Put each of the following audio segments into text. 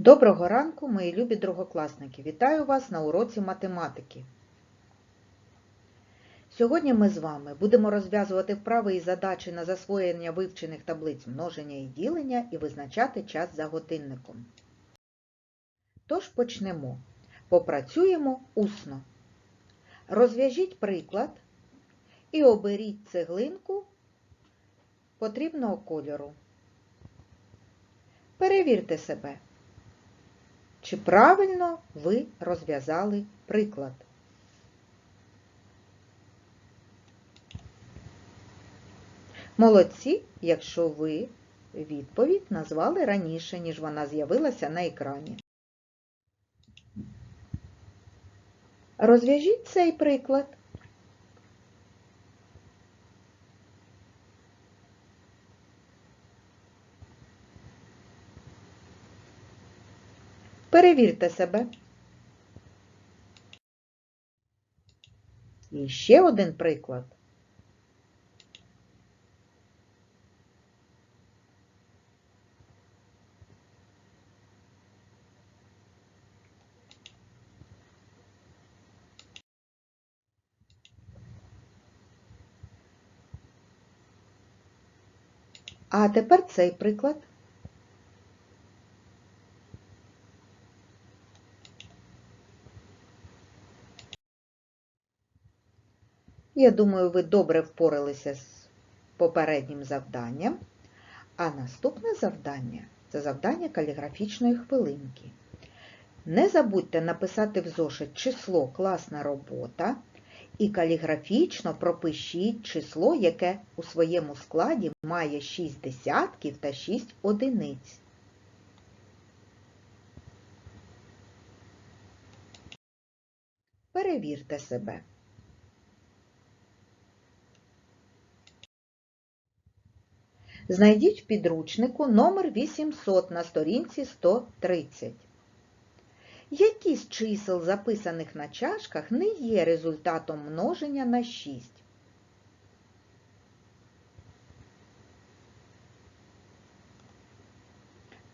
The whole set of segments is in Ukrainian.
Доброго ранку, мої любі другокласники! Вітаю вас на уроці математики. Сьогодні ми з вами будемо розв'язувати вправи і задачі на засвоєння вивчених таблиць множення і ділення і визначати час за годинником. Тож почнемо. Попрацюємо усно. Розв'яжіть приклад і оберіть цеглинку потрібного кольору. Перевірте себе. Чи правильно ви розв'язали приклад? Молодці, якщо ви відповідь назвали раніше, ніж вона з'явилася на екрані. Розв'яжіть цей приклад. Перевірте себе. І ще один приклад. А тепер цей приклад. Я думаю, ви добре впоралися з попереднім завданням. А наступне завдання це завдання каліграфічної хвилинки. Не забудьте написати в зошит число класна робота і каліграфічно пропишіть число, яке у своєму складі має 6 десятків та 6 одиниць. Перевірте себе. Знайдіть в підручнику номер 800 на сторінці 130. Які з чисел, записаних на чашках, не є результатом множення на 6?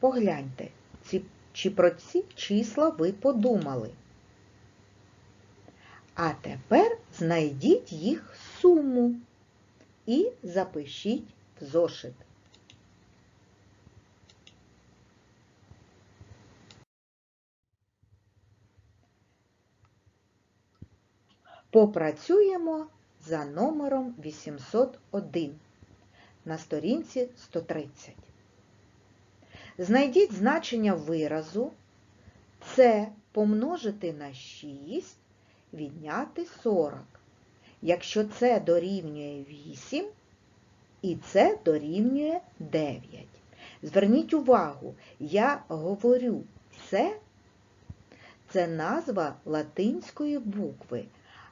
Погляньте, чи про ці числа ви подумали. А тепер знайдіть їх суму і запишіть в зошит. Попрацюємо за номером 801 на сторінці 130. Знайдіть значення виразу це помножити на 6, відняти 40. Якщо це дорівнює 8, і це дорівнює 9. Зверніть увагу, я говорю це, це назва латинської букви,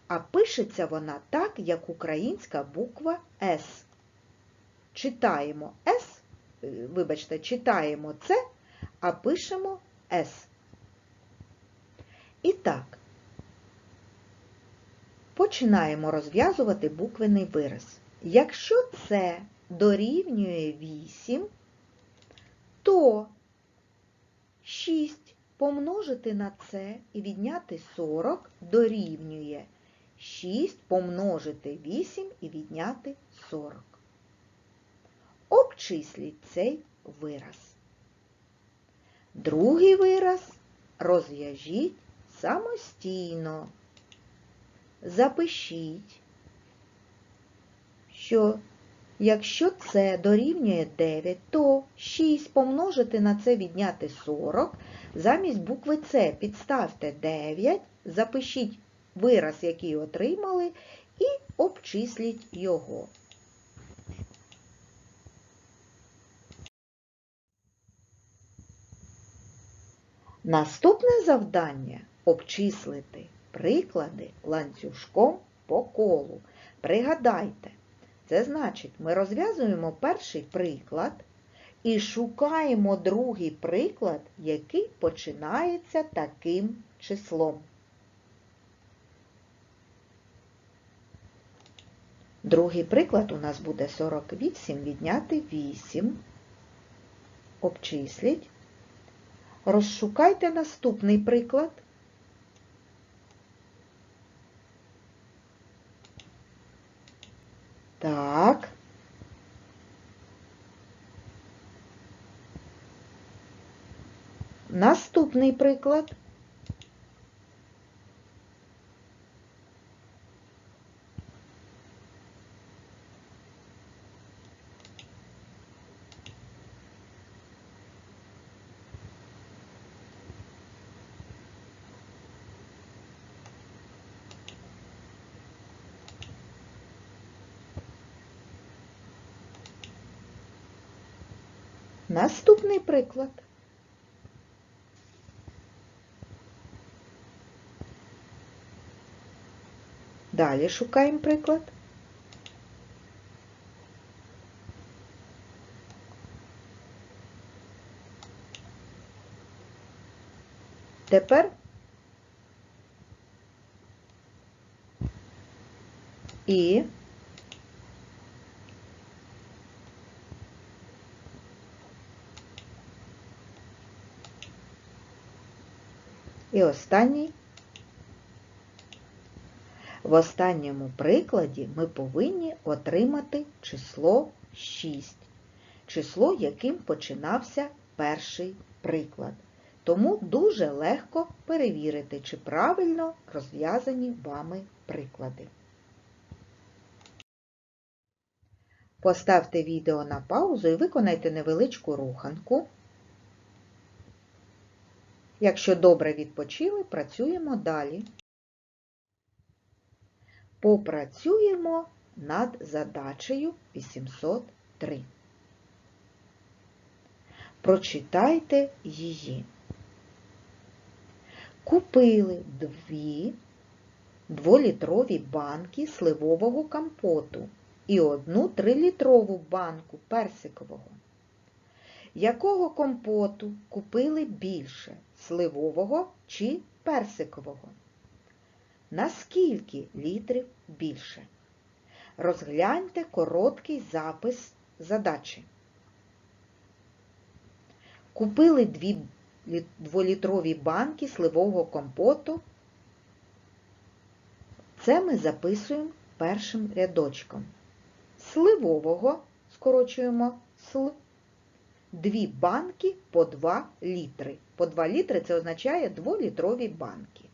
а пишеться вона так, як українська буква С. Читаємо С, е, вибачте, читаємо це, а пишемо С. І так, починаємо розв'язувати буквений вираз. Якщо це дорівнює 8, то 6 помножити на це і відняти 40 дорівнює 6 помножити 8 і відняти 40. Обчисліть цей вираз. Другий вираз розв'яжіть самостійно. Запишіть що якщо це дорівнює 9, то 6 помножити на це відняти 40. Замість букви С підставте 9, запишіть вираз, який отримали, і обчисліть його. Наступне завдання обчислити приклади ланцюжком по колу. Пригадайте, це значить, ми розв'язуємо перший приклад і шукаємо другий приклад, який починається таким числом. Другий приклад у нас буде 48 відняти 8. Обчисліть. Розшукайте наступний приклад. Так. Наступний приклад. Наступний приклад. Далі шукаємо приклад. Тепер і І останній. В останньому прикладі ми повинні отримати число 6. Число, яким починався перший приклад. Тому дуже легко перевірити, чи правильно розв'язані вами приклади. Поставте відео на паузу і виконайте невеличку руханку. Якщо добре відпочили, працюємо далі. Попрацюємо над задачею 803. Прочитайте її. Купили дві дволітрові банки сливового компоту і одну трилітрову банку персикового. Якого компоту купили більше сливового чи персикового? На скільки літрів більше? Розгляньте короткий запис задачі. Купили дві дволітрові банки сливового компоту. Це ми записуємо першим рядочком. Сливового скорочуємо сл. Дві банки по 2 літри. По 2 літри це означає 2-літрові банки.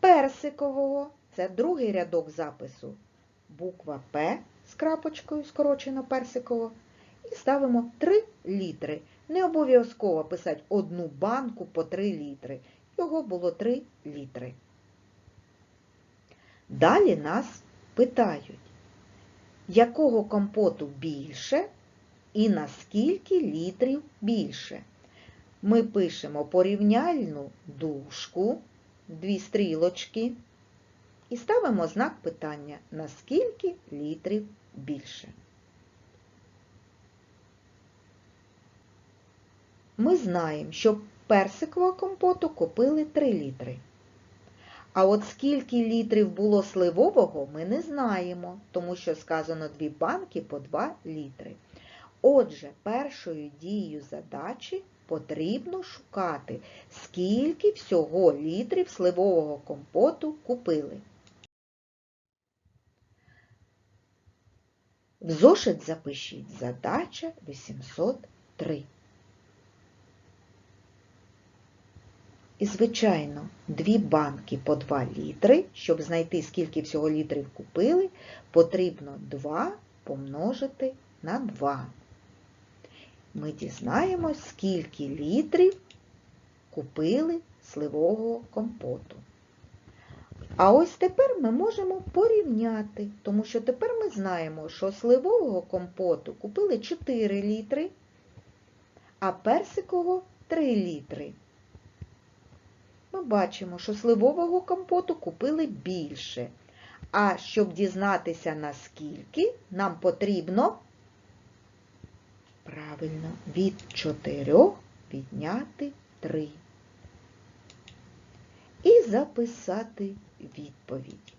Персикового це другий рядок запису. Буква П з крапочкою, скорочено персикового. І ставимо 3 літри. Не обов'язково писати одну банку по 3 літри. Його було 3 літри. Далі нас питають, якого компоту більше і на скільки літрів більше. Ми пишемо порівняльну дужку, дві стрілочки, і ставимо знак питання, на скільки літрів більше. Ми знаємо, що персикового компоту купили 3 літри. А от скільки літрів було сливового, ми не знаємо, тому що сказано дві банки по 2 літри. Отже, першою дією задачі потрібно шукати, скільки всього літрів сливового компоту купили. В зошит запишіть задача 803. І, звичайно, дві банки по 2 літри, щоб знайти, скільки всього літрів купили, потрібно 2 помножити на 2. Ми дізнаємось, скільки літрів купили сливового компоту. А ось тепер ми можемо порівняти, тому що тепер ми знаємо, що сливового компоту купили 4 літри, а персикового 3 літри ми бачимо, що сливового компоту купили більше. А щоб дізнатися, наскільки, нам потрібно правильно від 4 відняти 3. І записати відповідь,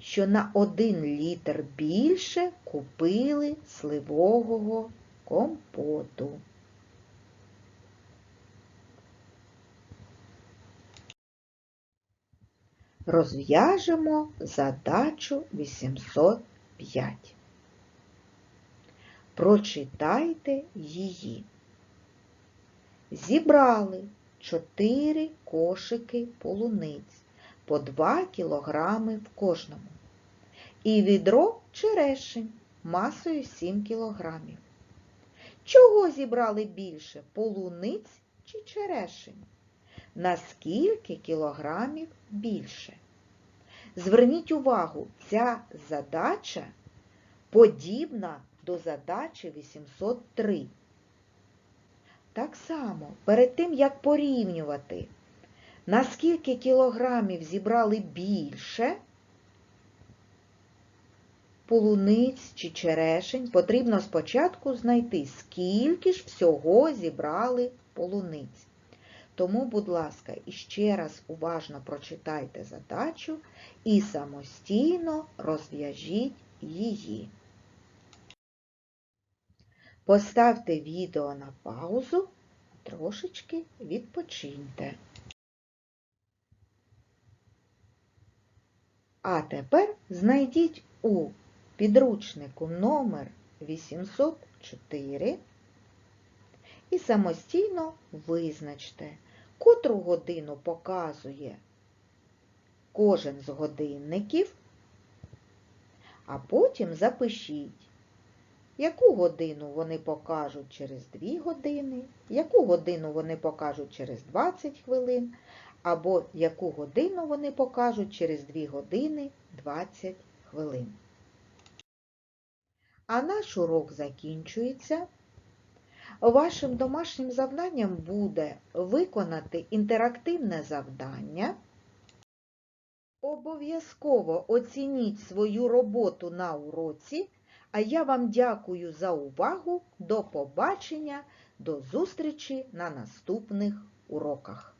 що на 1 літр більше купили сливового компоту. Розв'яжемо задачу 805. Прочитайте її. Зібрали 4 кошики полуниць по 2 кілограми в кожному. І відро черешень масою 7 кілограмів. Чого зібрали більше полуниць чи черешень? На скільки кілограмів більше? Зверніть увагу, ця задача подібна до задачі 803. Так само, перед тим, як порівнювати, на скільки кілограмів зібрали більше полуниць чи черешень, потрібно спочатку знайти, скільки ж всього зібрали полуниць. Тому, будь ласка, іще раз уважно прочитайте задачу і самостійно розв'яжіть її. Поставте відео на паузу, трошечки відпочиньте. А тепер знайдіть у підручнику номер 804 і самостійно визначте, котру годину показує кожен з годинників, а потім запишіть, яку годину вони покажуть через 2 години, яку годину вони покажуть через 20 хвилин, або яку годину вони покажуть через 2 години 20 хвилин. А наш урок закінчується. Вашим домашнім завданням буде виконати інтерактивне завдання. Обов'язково оцініть свою роботу на уроці, а я вам дякую за увагу. До побачення, до зустрічі на наступних уроках.